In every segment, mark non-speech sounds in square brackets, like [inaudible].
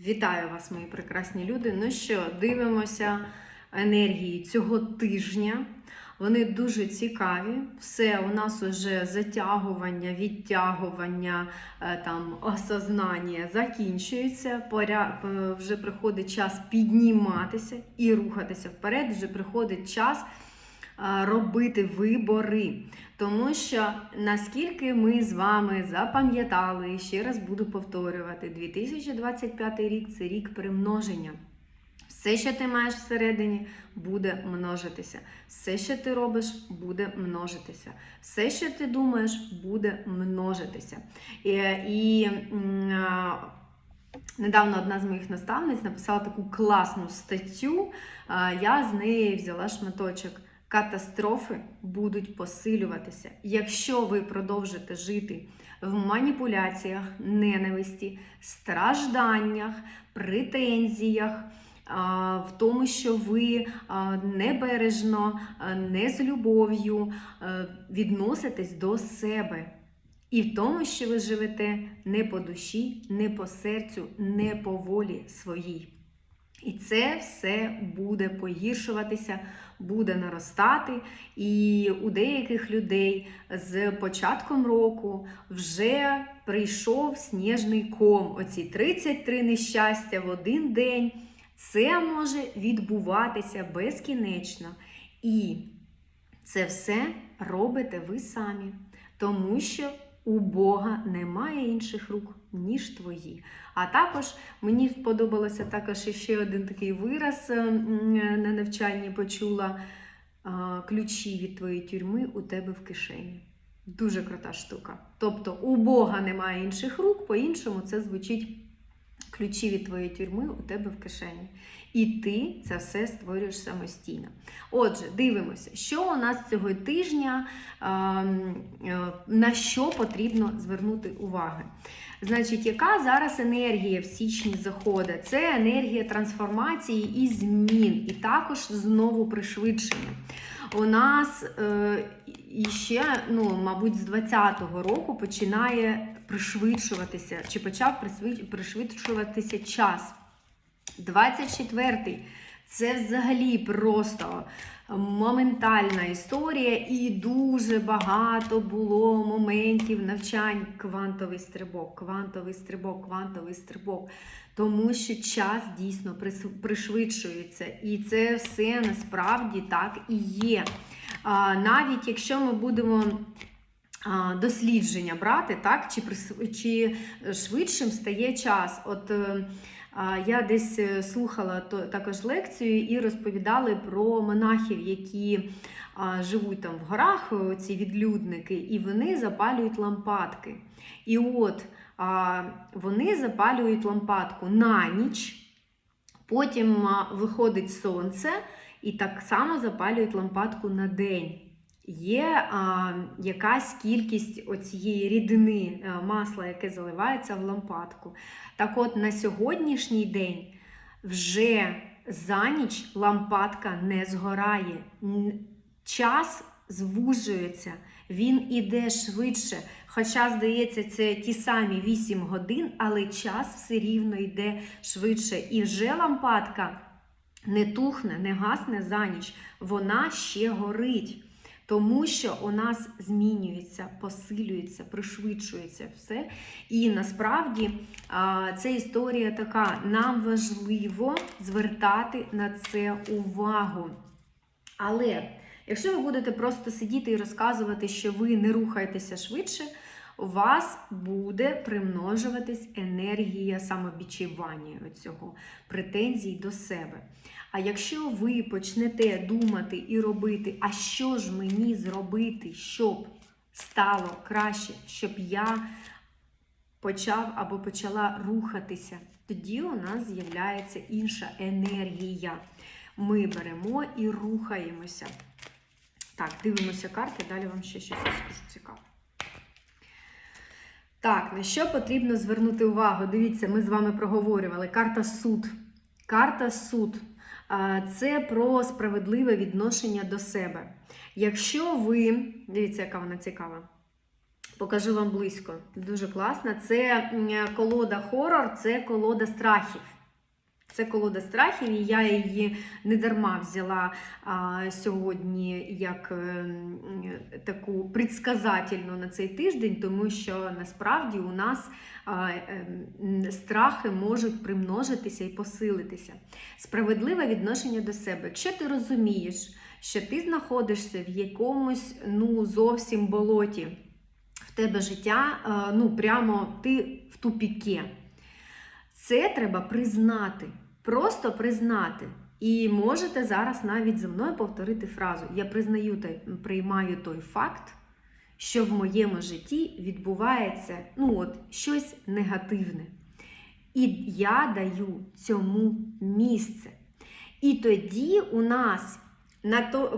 Вітаю вас, мої прекрасні люди. Ну що, дивимося енергії цього тижня. Вони дуже цікаві. Все у нас уже затягування, відтягування, е, там осознання закінчується. Поря... е, Вже приходить час підніматися і рухатися вперед. Вже приходить час робити вибори. Тому що наскільки ми з вами запам'ятали, і ще раз буду повторювати, 2025 рік це рік примноження. Все, що ти маєш всередині, буде множитися. Все, що ти робиш, буде множитися. Все, що ти думаєш, буде множитися. І, і а, недавно одна з моїх наставниць написала таку класну статтю. Я з неї взяла шматочок. Катастрофи будуть посилюватися, якщо ви продовжите жити в маніпуляціях, ненависті, стражданнях, претензіях, в тому, що ви небережно, не з любов'ю відноситесь до себе. І в тому, що ви живете не по душі, не по серцю, не по волі своїй. І це все буде погіршуватися, буде наростати. І у деяких людей з початком року вже прийшов сніжний ком. Оці 33 нещастя в один день. Це може відбуватися безкінечно. І це все робите ви самі, тому що у Бога немає інших рук, ніж твої. А також мені сподобалося також ще один такий вираз е, на навчанні почула ключі від твоєї тюрми у тебе в кишені. Дуже крута штука. Тобто у Бога немає інших рук, по-іншому це звучить ключі від твоєї тюрми у тебе в кишені. І ти це все створюєш самостійно. Отже, дивимося, що у нас цього тижня, ем, е, на що потрібно звернути увагу. Значить, яка зараз енергія в січні заходить? Це енергія трансформації і змін, і також знову пришвидшення. У нас е, і ще, ну, мабуть, з 20-го року починає пришвидшуватися, чи почав пришвидшуватися час. 24-й це взагалі просто моментальна історія, і дуже багато було моментів навчань. Квантовий стрибок, квантовий стрибок, квантовий стрибок. Тому що час дійсно пришвидшується, і це все насправді так і є. Навіть якщо ми будемо дослідження брати, так, чи, чи швидшим стає час. От е, я десь е, слухала також лекцію і розповідали про монахів, які живуть там в горах, е, ці відлюдники, і вони запалюють лампадки. І от вони запалюють лампадку на ніч, потім виходить сонце, і так само запалюють лампадку на день. Є а, якась кількість оцієї рідини а, масла, яке заливається в лампадку. Так от на сьогоднішній день вже за ніч лампадка не згорає. Час звужується, він іде швидше. Хоча, здається, це ті самі 8 годин, але час все рівно йде швидше. І вже лампадка не тухне, не гасне за ніч, вона ще горить. Тому що у нас змінюється, посилюється, пришвидшується все. І насправді це історія така: нам важливо звертати на це увагу. Але якщо ви будете просто сидіти і розказувати, що ви не рухаєтеся швидше, у вас буде примножуватись енергія самобічування цього, претензій до себе. А якщо ви почнете думати і робити, а що ж мені зробити, щоб стало краще, щоб я почав або почала рухатися, тоді у нас з'являється інша енергія. Ми беремо і рухаємося. Так, дивимося карти, далі вам ще щось розкажу цікаве. Так, на що потрібно звернути увагу? Дивіться, ми з вами проговорювали. Карта суд. Карта суд. Це про справедливе відношення до себе. Якщо ви, дивіться, яка вона цікава. Покажу вам близько. Дуже класна. Це колода хорор, це колода страхів. Це колода страхів, і я її не дарма взяла а, сьогодні як е, таку предсказательну на цей тиждень, тому що насправді у нас а, е, страхи можуть примножитися і посилитися. Справедливе відношення до себе. Якщо ти розумієш, що ти знаходишся в якомусь ну, зовсім болоті, в тебе життя, е, ну прямо ти в тупіке. Це треба признати. Просто признати. І можете зараз навіть зі мною повторити фразу: Я признаю та приймаю той факт, що в моєму житті відбувається ну от, щось негативне. І я даю цьому місце. І тоді у нас,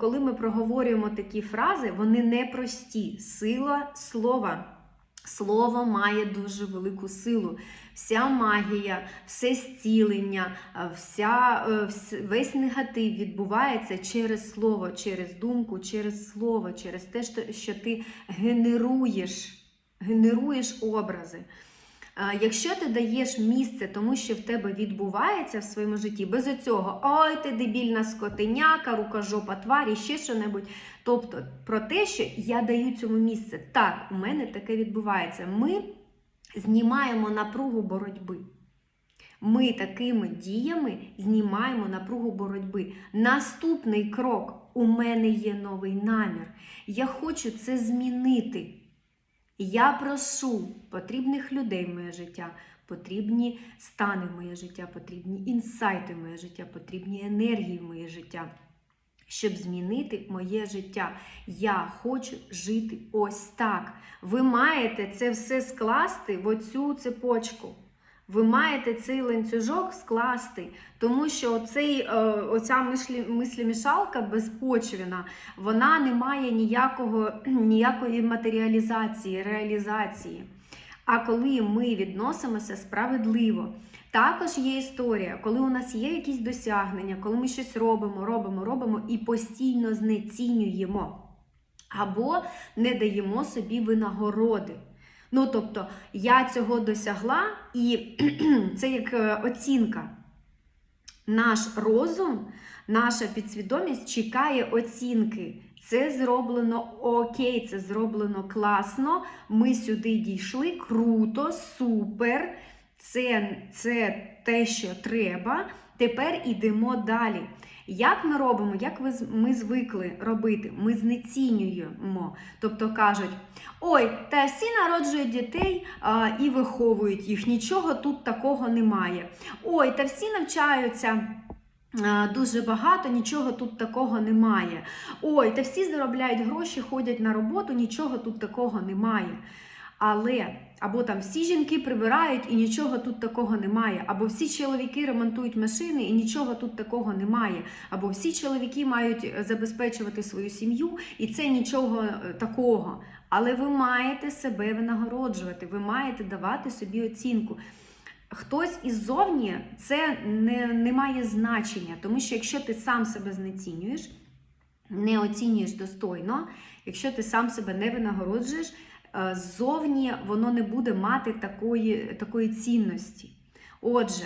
коли ми проговорюємо такі фрази, вони непрості. Сила слова. Слово має дуже велику силу. Вся магія, все зцілення, вся, е, весь негатив відбувається через слово, через думку, через слово, через те, що- ти генеруєш, генеруєш образи. Якщо ти даєш місце тому, що в тебе відбувається в своєму житті, без оцього ой, ти дебільна скотиняка, рукожопа тварі, ще що-небудь. Тобто про те, що я даю цьому місце. Так, у мене таке відбувається. Ми знімаємо напругу боротьби. Ми такими діями знімаємо напругу боротьби. Наступний крок: у мене є новий намір. Я хочу це змінити. Я прошу потрібних людей в моє життя, потрібні стани в моє життя, потрібні інсайти в моє життя, потрібні енергії в моє життя, щоб змінити моє життя. Я хочу жити ось так. Ви маєте це все скласти в оцю цепочку. Ви маєте цей ланцюжок скласти, тому що оцей, е, оця мислі, мислімішалка безпочвена, вона не має ніякого, [clears throat] ніякої матеріалізації, реалізації. А коли ми відносимося справедливо, також є історія, коли у нас є якісь досягнення, коли ми щось робимо, робимо, робимо і постійно знецінюємо, або не даємо собі винагороди. Ну, тобто, я цього досягла, і [clears throat] це як е, оцінка. Наш розум, наша підсвідомість чекає оцінки. Це зроблено окей, це зроблено класно. Ми сюди дійшли, круто, супер. Це, це те, що треба. Тепер йдемо далі. Як ми робимо, як ви ми звикли робити? Ми знецінюємо. Тобто кажуть: ой, та всі народжують дітей а, і виховують їх, нічого тут такого немає. Ой, та всі навчаються. Дуже багато, нічого тут такого немає. Ой, та всі заробляють гроші, ходять на роботу, нічого тут такого немає. Але або там всі жінки прибирають і нічого тут такого немає, або всі чоловіки ремонтують машини і нічого тут такого немає, або всі чоловіки мають е, забезпечувати свою сім'ю, і це нічого е, такого. Але ви маєте себе винагороджувати, ви маєте давати собі оцінку. Хтось іззовні це не, не має значення, тому що якщо ти сам себе знецінюєш, не оцінюєш достойно, якщо ти сам себе не винагороджуєш, е, ззовні воно не буде мати такої, такої цінності. Отже,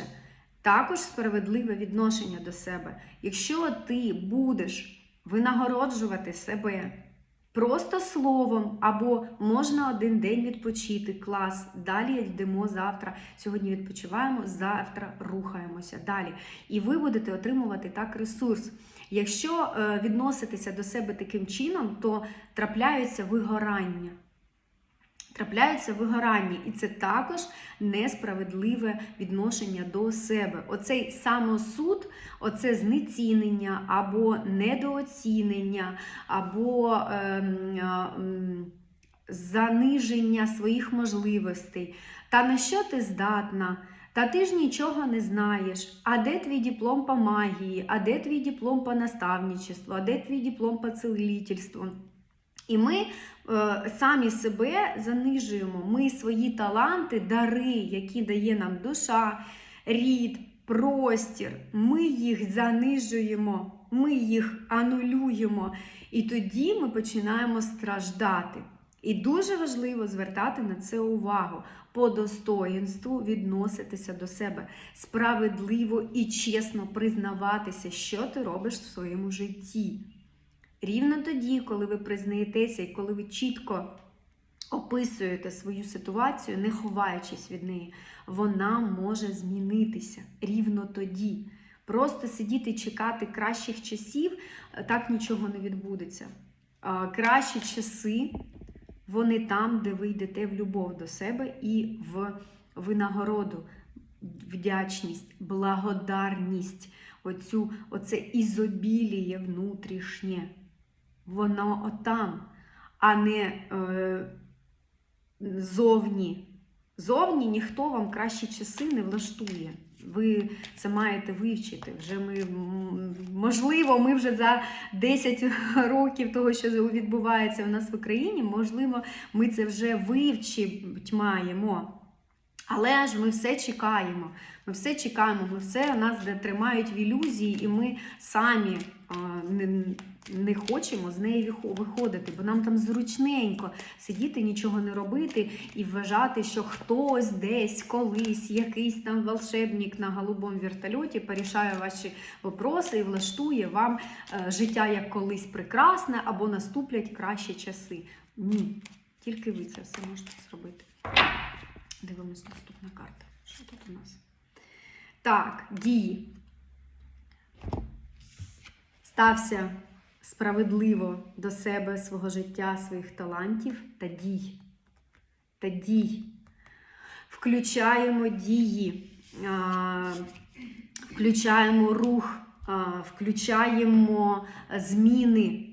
також справедливе відношення до себе. Якщо ти будеш винагороджувати себе просто словом, або можна один день відпочити, клас, далі йдемо завтра. Сьогодні відпочиваємо, завтра рухаємося далі. І ви будете отримувати так ресурс. Якщо е, відноситися до себе таким чином, то трапляються вигорання. Трапляються вигорання, і це також несправедливе відношення до себе. Оцей самосуд, оце знецінення або недооцінення, або ем, а, м, заниження своїх можливостей. Та на що ти здатна? Та ти ж нічого не знаєш. А де твій диплом по магії? А де твій диплом по наставничеству? А де твій диплом по целителству? І ми е, самі себе занижуємо. Ми свої таланти, дари, які дає нам душа, рід, простір, ми їх занижуємо, ми їх анулюємо. І тоді ми починаємо страждати. І дуже важливо звертати на це увагу, по достоїнству відноситися до себе, справедливо і чесно признаватися, що ти робиш в своєму житті. Рівно тоді, коли ви признаєтеся і коли ви чітко описуєте свою ситуацію, не ховаючись від неї, вона може змінитися рівно тоді. Просто сидіти і чекати кращих часів, е, так нічого не відбудеться. Кращі часи, вони там, де ви йдете в любов до себе і в винагороду, вдячність, благодарність, оцю, оце ізобіліє внутрішнє. Воно отам, а не е, зовні. Зовні ніхто вам кращі часи не влаштує. Ви це маєте вивчити. Вже ми, можливо, ми вже за 10 [laughs] років того, що відбувається у нас в Україні, можливо, ми це вже вивчить маємо. Але ж ми все чекаємо. Ми все чекаємо, ми все нас тримають в ілюзії, і ми самі а, не, не хочемо з неї виходити, бо нам там зручненько сидіти, нічого не робити і вважати, що хтось десь колись, якийсь там волшебник на голубому вертольоті порішає ваші вопроси і влаштує вам е, життя як колись прекрасне або наступлять кращі часи. Ні, тільки ви це все можете зробити. Дивимось наступна карта. Що тут у нас? Так, дії. Стався справедливо до себе, свого життя, своїх талантів та дій. Та дій. Включаємо дії, включаємо рух, включаємо зміни.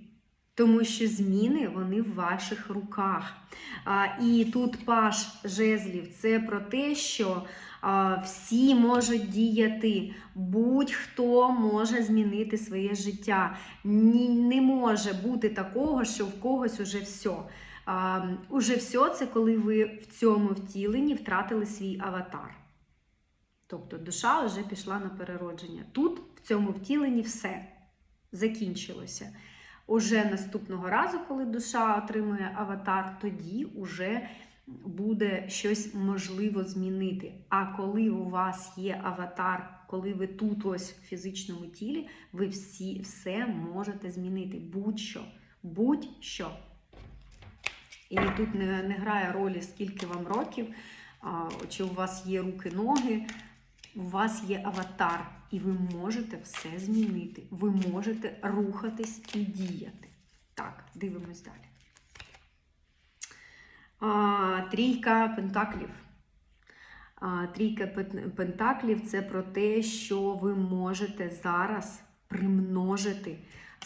Тому що зміни вони в ваших руках. А, і тут паш жезлів це про те, що а, всі можуть діяти, будь-хто може змінити своє життя. Ні, не може бути такого, що в когось уже все. А, уже все це коли ви в цьому втіленні втратили свій аватар. Тобто душа вже пішла на переродження. Тут, в цьому втіленні, все закінчилося. Уже наступного разу, коли душа отримує аватар, тоді уже буде щось можливо змінити. А коли у вас є аватар, коли ви тут ось в фізичному тілі, ви всі все можете змінити. Будь-що. Будь-що. І тут не, не грає ролі, скільки вам років, а, чи у вас є руки, ноги. У вас є аватар, і ви можете все змінити. Ви можете рухатись і діяти. Так, дивимось далі. А, трійка пентаклів. А, трійка пентаклів це про те, що ви можете зараз примножити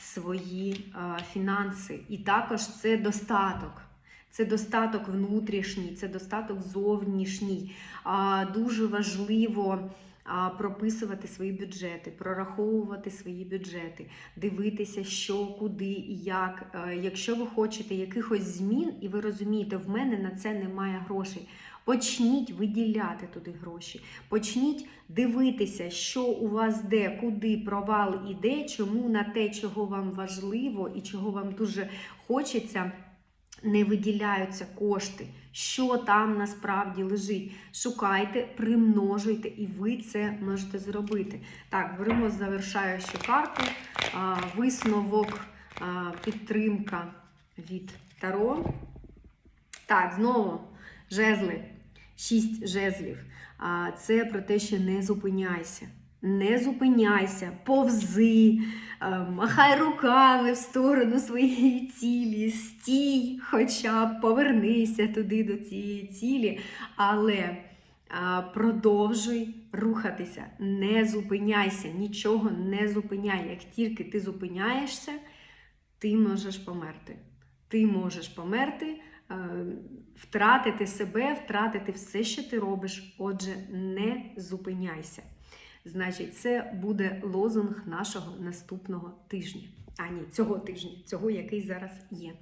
свої а, фінанси. І також це достаток. Це достаток внутрішній, це достаток зовнішній. А, Дуже важливо прописувати свої бюджети, прораховувати свої бюджети, дивитися, що, куди і як. Е, Якщо ви хочете якихось змін, і ви розумієте, в мене на це немає грошей. Почніть виділяти туди гроші, почніть дивитися, що у вас де, куди провал іде, чому на те, чого вам важливо і чого вам дуже хочеться, не виділяються кошти, що там насправді лежить. Шукайте, примножуйте, і ви це можете зробити. Так, беремо завершаючу карту, висновок, підтримка від Таро. Так, знову жезли, шість жезлів. Це про те, що не зупиняйся. Не зупиняйся, повзи, махай руками в сторону своєї цілі, стій, хоча б повернися туди до цієї цілі, але продовжуй рухатися, не зупиняйся, нічого не зупиняй. Як тільки ти зупиняєшся, ти можеш померти. Ти можеш померти, е, втратити себе, втратити все, що ти робиш. Отже, не зупиняйся. Значить, це буде лозунг нашого наступного тижня. А ні, цього тижня, цього, який зараз є.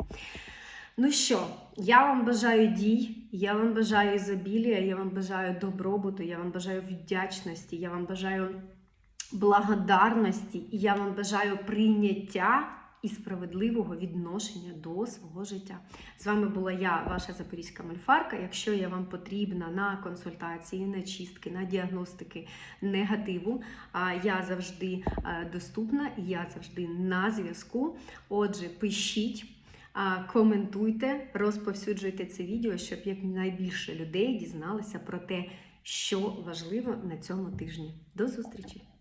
Ну що, я вам бажаю дій, я вам бажаю ізобілія, я вам бажаю добробуту, я вам бажаю вдячності, я вам бажаю благодарності, і я вам бажаю прийняття і справедливого відношення до свого життя. З вами була я, ваша запорізька мальфарка. Якщо я вам потрібна на консультації, на чистки, на діагностики негативу, я завжди е, доступна, я завжди на зв'язку. Отже, пишіть. Коментуйте, розповсюджуйте це відео, щоб якнайбільше людей дізналися про те, що важливо на цьому тижні. До зустрічі!